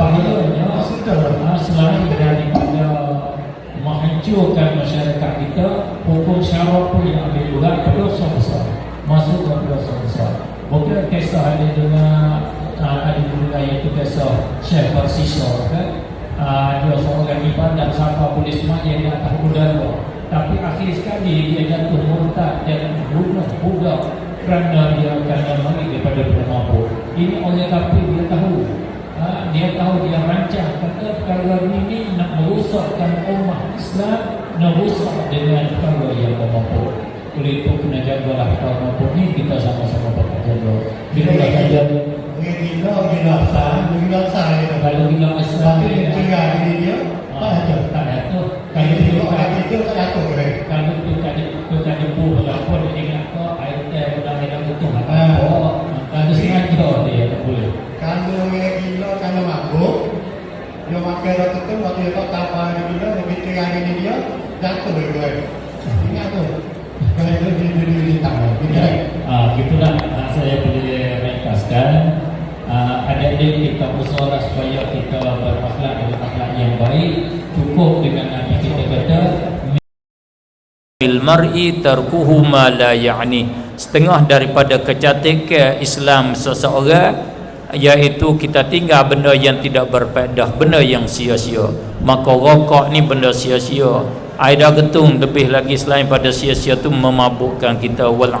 bahayanya uh, selain daripada menghancurkan masyarakat kita hukum syarak pun yang ambil juga berdosa besar masuk ke berdosa besar. Bukan kisah ada dengan uh, ada juga iaitu kisah Syekh Barsisha kan? Uh, dia seorang ibadah siapa boleh semuanya di atas udara tapi akhir sekali dia jatuh murtad dan bunuh budak kerana dia kerana mari daripada penampu ini oleh tahu Ha, dia dia rancang kata perkara ini nak merosakkan umat Islam nak rosak dengan perkara yang mampu oleh itu kena jagalah perkara mampu ni kita sama-sama patut jaga bila dah jaga Gila, gila sah, gila sah dia. kalau kita asal Tapi cegah diri dia, tak ada. tak ada Kalau kalau dia tak ada, dia kalau tak ada dia makan roti tu, waktu dia tak tapah dia gila, dia cegah diri dia, jatuh ke ke. Ingat tu. Kalau dia diri di tangan. Ya, uh, gitulah uh, saya boleh ringkaskan. Uh, adik-adik kita usaha supaya kita berakhlak dengan akhlak yang baik. Cukup dengan Nabi kita kata bil mar'i tarkuhu ma la ya'ni setengah daripada kecantikan Islam seseorang iaitu kita tinggal benda yang tidak berfaedah benda yang sia-sia. Maka rokok ni benda sia-sia. Aida getung lebih lagi selain pada sia-sia tu memabukkan kita. Wal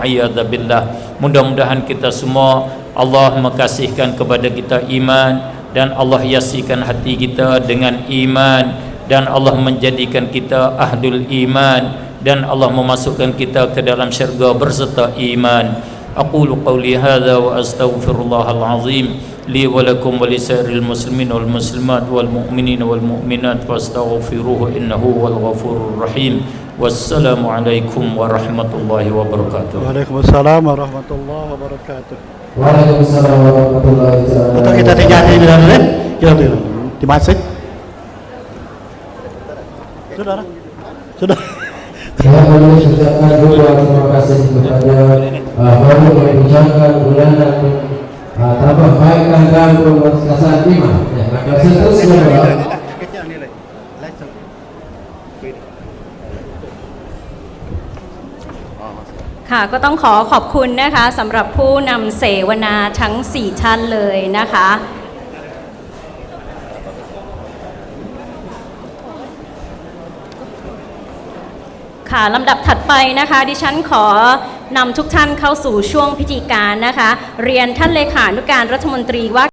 billah. Mudah-mudahan kita semua Allah mengkasihkan kepada kita iman dan Allah yasikan hati kita dengan iman dan Allah menjadikan kita ahlul iman dan Allah memasukkan kita ke dalam syurga berserta iman أقول قولي هذا وأستغفر الله العظيم لي ولكم ولسائر المسلمين والمسلمات والمؤمنين والمؤمنات فاستغفروه إنه هو الغفور الرحيم. والسلام عليكم ورحمة الله وبركاته. وعليكم السلام ورحمة الله وبركاته. وعليكم السلام ورحمة الله وبركاته kita tiga di dalam kita di masjid. Saudara, saudara. Sudah. Saya boleh ucapkan juga terima kasih kepada uh, Faruk yang bincangkan bulanan tambah baikkan dan berkasar iman. Ya, maka seterusnya adalah Oh, ค่ะก็ต้องขอขอบคุณนะคะสำหรับผู้นำเสวนาทั้ง 4 ท่านเลยนะคะ ค่ะลำดับถัดไปนะคะ ดิฉันขอนำทุกท่านเข้าสู่ช่วงพิธีการนะคะ เรียนท่านเลขานุการรัฐมนตรีว่า